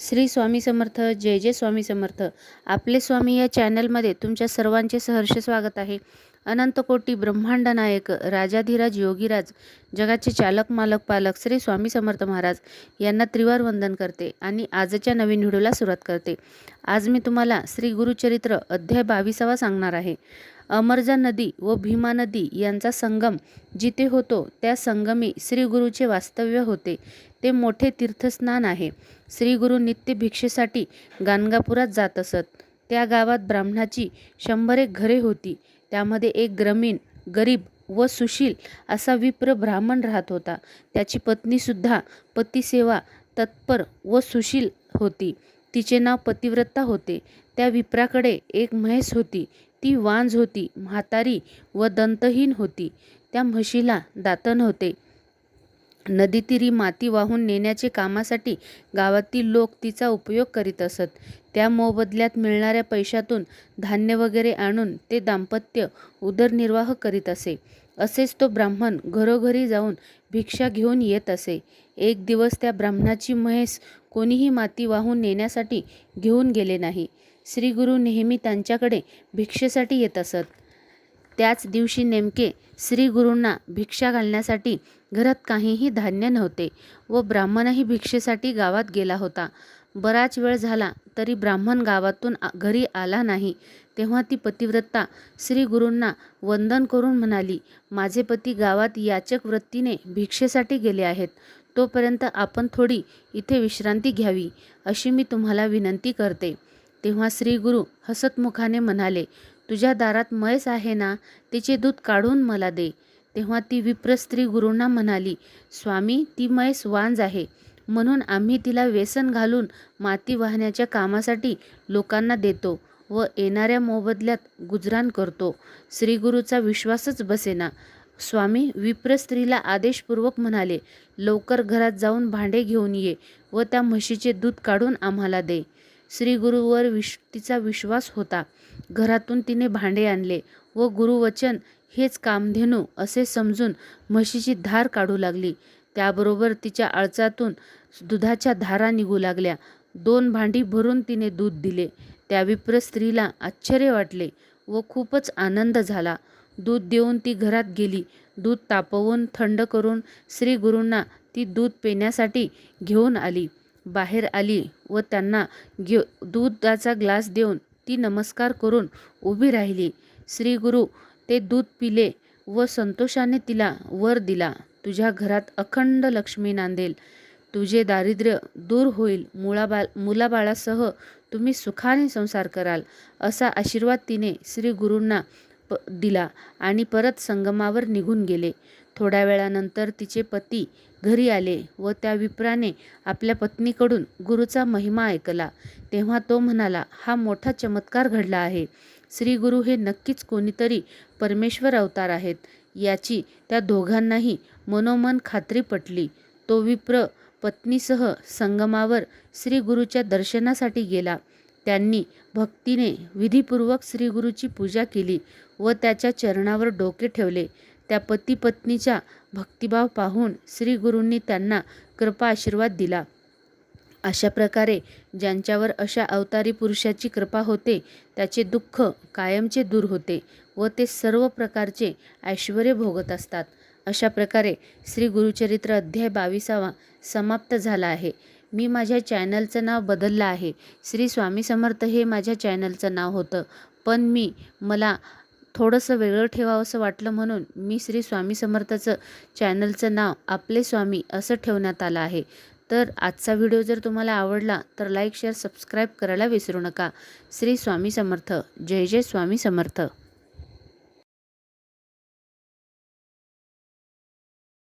श्री स्वामी समर्थ जय जय स्वामी समर्थ. आपले स्वामी या चॅनलमध्ये तुमच्या सर्वांचे सहर्ष स्वागत आहे. अनंतकोटी ब्रह्मांड नायक राजाधिराज योगीराज जगाचे चालक मालक पालक श्री स्वामी समर्थ महाराज यांना त्रिवार वंदन करते आणि आजच्या नवीन व्हिडिओला सुरुवात करते. आज मी तुम्हाला श्री गुरुचरित्र अध्याय बावीसावा सांगणार आहे. अमरजा नदी व भीमा नदी यांचा संगम जिथे होतो त्या संगमी श्रीगुरूचे वास्तव्य होते. ते मोठे तीर्थस्नान आहे. श्रीगुरू नित्य भिक्षेसाठी गाणगापुरात जात असत. त्या गावात ब्राह्मणाची शंभर एक घरे होती. त्यामध्ये एक ग्रामीण गरीब व सुशील असा विप्र ब्राह्मण राहत होता. त्याची पत्नीसुद्धा पतिसेवा तत्पर व सुशील होती. तिचे नाव पतिव्रता होते. त्या विप्राकडे एक म्हैस होती. ती वांज होती म्हातारी व दंतहीन होती. त्या म्हशीला दात नव्हते नदीतीरी माती वाहून नेण्याचे कामासाठी गावातील लोक तिचा उपयोग करीत असत. त्या मोबदल्यात मिळणाऱ्या पैशातून धान्य वगैरे आणून ते दाम्पत्य उदरनिर्वाह करीत असे. असेच तो ब्राह्मण घरोघरी जाऊन भिक्षा घेऊन येत असे. एक दिवस त्या ब्राह्मणाची म्हैस कोणीही माती वाहून नेण्यासाठी घेऊन गेले नाही. श्रीगुरु नेहमी त्यांच्याकडे भिक्षेसाठी येत असत. त्याच दिवशी नेमके श्रीगुरूंना भिक्षा घालण्यासाठी घरात काहीही धान्य नव्हते व ब्राह्मणही भिक्षेसाठी गावात गेला होता. बराच वेळ झाला तरी ब्राह्मण गावातून घरी आला नाही. तेव्हा ती पतिव्रता श्री गुरूंना वंदन करून म्हणाली माझे पती गावात याचक वृत्तीने भिक्षेसाठी गेले आहेत. तोपर्यंत आपण थोडी इथे विश्रांती घ्यावी अशी मी तुम्हाला विनंती करते. तेव्हा श्री गुरु हसतमुखाने म्हणाले तुझ्या दारात म्हैस आहे ना तिचे दूध काढून मला दे. तेव्हा ती विप्र स्त्री गुरूंना म्हणाली स्वामी ती म्हैस वांज आहे. म्हणून आम्ही तिला व्यसन घालून माती वाहण्याच्या कामासाठी लोकांना देतो व येणाऱ्या मोबदल्यात गुजराण करतो. श्रीगुरूचा विश्वासच बसेना. स्वामी विप्र स्त्रीला आदेशपूर्वक म्हणाले लवकर घरात जाऊन भांडे घेऊन ये व त्या म्हशीचे दूध काढून आम्हाला दे. श्रीगुरूवर विश तिचा विश्वास होता. घरातून तिने भांडे आणले व गुरुवचन हेच कामधेनू असे समजून म्हशीची धार काढू लागली. त्याबरोबर तिच्या आळचातून दुधाच्या धारा निघू लागल्या. दोन भांडी भरून तिने दूध दिले. त्या विप्र स्त्रीला आश्चर्य वाटले व खूपच आनंद झाला. दूध देऊन ती घरात गेली. दूध तापवून थंड करून श्री गुरूंना ती दूध पिण्यासाठी घेऊन आली. बाहेर आली व त्यांना घे दुधाचा ग्लास देऊन ती नमस्कार करून उभी राहिली. श्री गुरु ते दूध पिले व संतोषाने तिला वर दिला. तुझ्या घरात अखंड लक्ष्मी नांदेल. तुझे दारिद्र्य दूर होईल मुळाबाळ मुलाबाळासह तुम्ही सुखाने संसार कराल असा आशीर्वाद तिने श्री गुरूंना प दिला आणि परत संगमावर निघून गेले. थोड्या वेळानंतर तिचे पती घरी आले व त्या विप्राने आपल्या पत्नीकडून गुरुचा महिमा ऐकला. तेव्हा तो म्हणाला हा मोठा चमत्कार घडला आहे. श्री गुरु हे नक्कीच कोणीतरी परमेश्वर अवतार आहेत. याची त्या दोघांनाही मनोमन खात्री पटली. तो विप्र पत्नीसह संगमावर श्रीगुरूच्या दर्शनासाठी गेला. त्यांनी भक्तीने विधीपूर्वक श्रीगुरूची पूजा केली व त्याच्या चरणावर डोके ठेवले. त्या पतीपत्नीच्या भक्तिभाव पाहून श्रीगुरूंनी त्यांना कृपा आशीर्वाद दिला. अशा प्रकारे ज्यांच्यावर अशा अवतारी पुरुषाची कृपा होते त्याचे दुःख कायमचे दूर होते व ते सर्व प्रकारचे ऐश्वर भोगत असतात. अशा प्रकारे श्री गुरुचरित्र अध्याय बावीसावा समाप्त झाला आहे. मी माझ्या चॅनलचं नाव बदललं आहे. श्री स्वामी समर्थ हे माझ्या चॅनलचं नाव होतं. पण मी मला थोडंसं वेगळं ठेवावं असं वाटलं म्हणून मी श्री स्वामी समर्थाचं चॅनलचं नाव आपले स्वामी असं ठेवण्यात आलं आहे. तर आजचा व्हिडिओ जर तुम्हाला आवडला तर लाईक शेअर सबस्क्राईब करायला विसरू नका. श्री स्वामी समर्थ. जय जय स्वामी समर्थ.